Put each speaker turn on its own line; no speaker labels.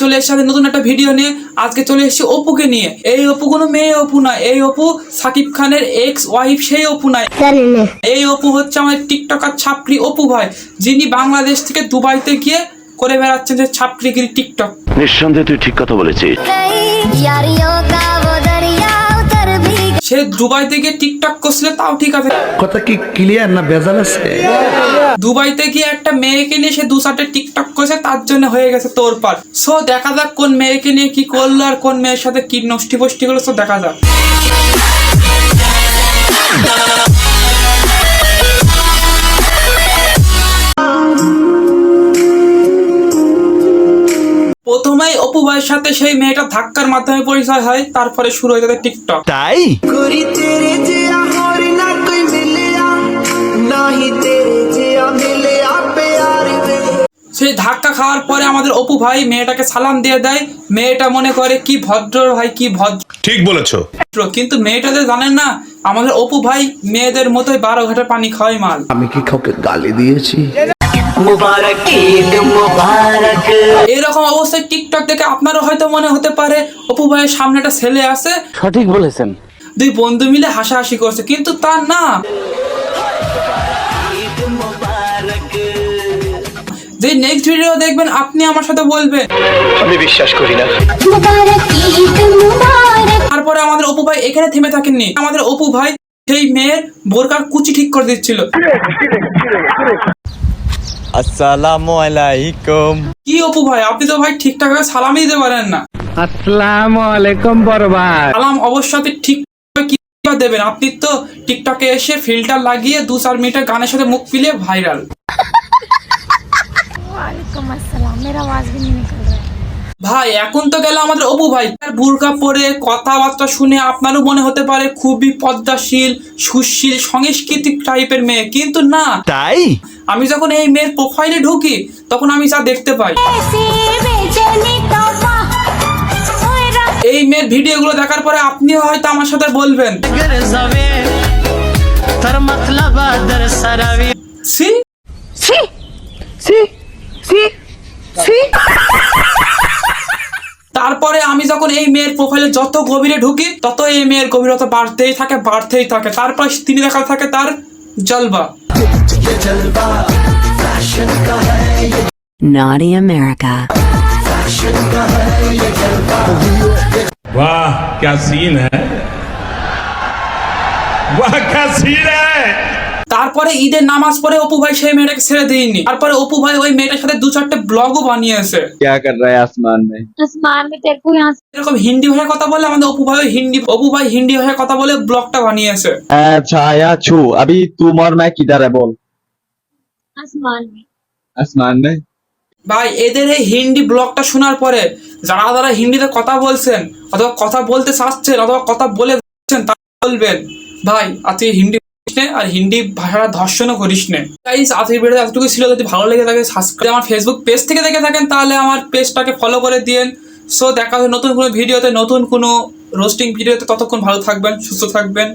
চলে এসেছি নতুন একটা ভিডিও নিয়ে। আজকে চলে এসেছি অপুকে নিয়ে। এই অপু কোনো মেয়ে অপু না এই অপু সাকিব খানের এক্স ওয়াইফ সেই অপু না এই অপু হচ্ছে আমার টিকটকার ছাপড়ি অপু ভাই যিনি বাংলাদেশ থেকে দুবাইতে গিয়ে করে বেড়াচ্ছেন যে ছাপড়িগিরি টিকটক।
নিঃসন্দেহে তুই ঠিক কথা বলেছিস।
সে দুবাইতে গিয়ে টিকটক করছিল তাও ঠিক আছে।
কথা কি ক্লিয়ার না বেজাল আছে?
দুবাইতে গিয়ে একটা মেয়েকে নিয়ে সে দু চারটে টিকটক করেছে তার জন্য হয়ে গেছে তোর পার সো দেখা যাক কোন মেয়েকে নিয়ে কি করল আর কোন মেয়ের সাথে কি নষ্টি ফষ্টি করল সো দেখা যাক। প্রথমেই অপু ভাইয়ের সাথে সেই মেয়েটা ধাক্কার মাধ্যমে পরিচয় হয় তারপরে শুরু হয়ে যাবে টিকটক।
তাই?
করি তেরে যে আহর না কই মিলিয়া নাহি তেরে
সেই ধাক্কা খাওয়ার পরে আমাদের অপু ভাই মেয়েটাকে সালাম দিয়ে দেয়। মেয়েটা মনে করে কি ভদ্র ভাই কি ভদ্র
ঠিক বলেছ।
কিন্তু মেয়েটা যে জানেন না আমাদের অপু ভাই মেয়েদের মতোই বারো ঘাটে পানি খাওয়াই মাল।
আমি কি কাউকে গালি দিয়েছি?
এরকম অবস্থায় টিকটক দেখে আপনারও হয়তো মনে হতে পারে অপু ভাইয়ের সামনে একটা ছেলে আছে।
সঠিক বলেছেন।
দুই বন্ধু মিলে হাসাহাসি করছে কিন্তু তা না। যে নেক্সট ভিডিও দেখবেন আপনি আমার সাথে বলবেন।
আমি বিশ্বাস করি না।
তারপরে আমাদের অপু ভাই এখানে থেমে থাকেননি। আমাদের অপু ভাই সেই মেয়ের বোরকার কুচি ঠিক করে দিচ্ছিল।
আসসালামু আলাইকুম।
কি অপু ভাই আপনি তো ভাই ঠিকঠাক সালামই দিতে পারেন না।
আসসালামু আলাইকুম বড় ভাই।
সালাম অবশ্যই ঠিক দেবেন? আপনি তো টিকটকে এসে ফিল্টার লাগিয়ে দু চার মিনিটের গানের সাথে মুখ ফিলিয়ে ভাইরাল
वालेकुम अस्सलाम मेरा आवाज भी नहीं निकल रहा है
ভাই এখন তো গেল আমাদের অপু ভাই তার বুরকা পরে কথাবার্তা শুনে আপনারও মনে হতে পারে খুবই পদ্মাশীল সুশীল সাংস্কৃতিক টাইপের মেয়ে কিন্তু না
তাই
আমি যখন এই মেয়ের প্রোফাইলে ঢুকি তখন আমি যা দেখতে পাই
ऐसी बेचैनी तौबा ओए रब
এই মেয়ের ভিডিওগুলো দেখার পরে আপনিও হয়তো আমার সাথে বলবেন সি তারপরে এই মেয়ের প্রোফাইলে যত গভীরে ঢুকি তত এই মেয়ের গভীরতা বাড়তেই থাকে বাড়তেই থাকে তারপর তিনি দেখা থাকে তার জলবা
Naughty America.
वाह क्या सीन है वाह क्या सीन है
তারপরে ঈদের নামাজ পড়ে অপু ভাই সেই মেয়েটাকে ছেড়ে দিইনি তারপরে অপু ভাই ওই মেয়েটার সাথে দু চারটে ব্লগও বানিয়েছে
क्या कर रहा है आसमान में
आसमान में तेरे को यहाँ से
এরকম হিন্দি ভাষায় কথা বলে আমাদের অপু ভাই ওই হিন্দি অপু ভাই হিন্দি ভাষায় কথা বলে ব্লগটা বানিয়েছে
छाया छू अभी तुम और मैं किधर है बोल
आसमान में
आसमान में
ভাই এদের এই হিন্দি ব্লগটা শোনার পরে যারা যারা হিন্দিতে কথা বলছেন অথবা কথা বলতে চাচ্ছেন অথবা কথা বলে যাচ্ছেন তা বলবেন ভাই আজকে হিন্দি করিস নে আর হিন্দি ভাষাটা ধর্ষণও করিস নে তাই আজকের ভিডিও এতটুকু ছিল। যদি ভালো লেগে থাকে সাবস্ক্রাইব আমার ফেসবুক পেজ থেকে দেখে থাকেন, তাহলে আমার পেজটাকে ফলো করে দিন সো দেখা হবে নতুন কোনো ভিডিওতে নতুন কোনো রোস্টিং ভিডিওতে ততক্ষণ ভালো থাকবেন, সুস্থ থাকবেন।